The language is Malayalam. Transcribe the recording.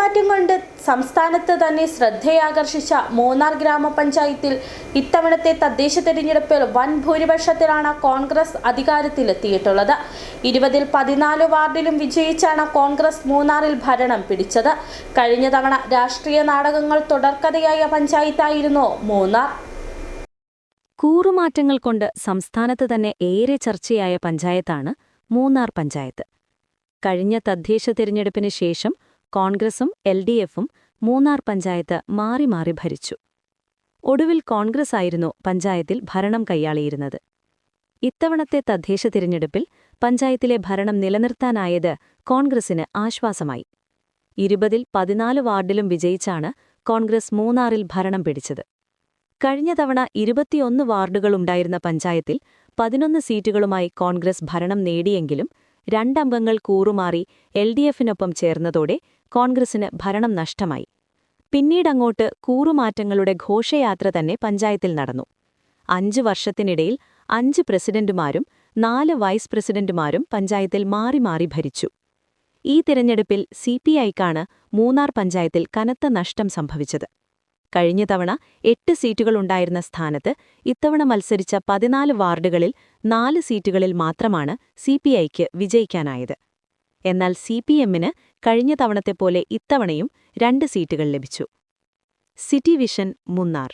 കൂറുമാറ്റം കൊണ്ട് സംസ്ഥാനത്ത് തന്നെ ശ്രദ്ധയാകർഷിച്ച മൂന്നാർ ഗ്രാമപഞ്ചായത്തിൽ ഇത്തവണത്തെ തദ്ദേശ തെരഞ്ഞെടുപ്പിൽ വൻ ഭൂരിപക്ഷത്തിലാണ് കോൺഗ്രസ് അധികാരത്തിലെത്തിയിട്ടുള്ളത്. ഇരുപതിൽ പതിനാല് വാർഡിലും വിജയിച്ചാണ് കോൺഗ്രസ് മൂന്നാറിൽ ഭരണം പിടിച്ചത്. കഴിഞ്ഞ തവണ രാഷ്ട്രീയ നാടകങ്ങൾ തുടർക്കഥയായ പഞ്ചായത്തായിരുന്നു മൂന്നാർ. കൂറുമാറ്റങ്ങൾ കൊണ്ട് സംസ്ഥാനത്ത് തന്നെ ഏറെ ചർച്ചയായ പഞ്ചായത്താണ് മൂന്നാർ പഞ്ചായത്ത്. കഴിഞ്ഞ തദ്ദേശ തിരഞ്ഞെടുപ്പിന് ശേഷം കോൺഗ്രസും എൽ ഡി എഫും മൂന്നാർ പഞ്ചായത്ത് മാറി മാറി ഭരിച്ചു. ഒടുവിൽ കോൺഗ്രസ് ആയിരുന്നു പഞ്ചായത്തിൽ ഭരണം കൈയാളിയിരുന്നത്. ഇത്തവണത്തെ തദ്ദേശ തിരഞ്ഞെടുപ്പിൽ പഞ്ചായത്തിലെ ഭരണം നിലനിർത്താനായത് കോൺഗ്രസിന് ആശ്വാസമായി. ഇരുപതിൽ പതിനാല് വാർഡിലും വിജയിച്ചാണ് കോൺഗ്രസ് മൂന്നാറിൽ ഭരണം പിടിച്ചത്. കഴിഞ്ഞ തവണ ഇരുപത്തിയൊന്ന് വാർഡുകളുണ്ടായിരുന്ന പഞ്ചായത്തിൽ പതിനൊന്ന് സീറ്റുകളുമായി കോൺഗ്രസ് ഭരണം നേടിയെങ്കിലും രണ്ടംഗങ്ങൾ കൂറുമാറി എൽ ഡി എഫിനൊപ്പം ചേർന്നതോടെ കോൺഗ്രസിന് ഭരണം നഷ്ടമായി. പിന്നീടങ്ങോട്ട് കൂറുമാറ്റങ്ങളുടെ ഘോഷയാത്ര തന്നെ പഞ്ചായത്തിൽ നടന്നു. അഞ്ച് വർഷത്തിനിടയിൽ അഞ്ച് പ്രസിഡന്റുമാരും നാല് വൈസ് പ്രസിഡന്റുമാരും പഞ്ചായത്തിൽ മാറി മാറി ഭരിച്ചു. ഈ തിരഞ്ഞെടുപ്പിൽ സി പി ഐക്കാണ് മൂന്നാർ പഞ്ചായത്തിൽ കനത്ത നഷ്ടം സംഭവിച്ചത്. കഴിഞ്ഞ തവണ എട്ട് സീറ്റുകളുണ്ടായിരുന്ന സ്ഥാനത്ത് ഇത്തവണ മത്സരിച്ച പതിനാല് വാർഡുകളിൽ നാല് സീറ്റുകളിൽ മാത്രമാണ് സി പി ഐക്ക് വിജയിക്കാനായത്. എന്നാൽ സി പി എമ്മിന് കഴിഞ്ഞ തവണത്തെപ്പോലെ ഇത്തവണയും രണ്ട് സീറ്റുകൾ ലഭിച്ചു. City vision Munnar.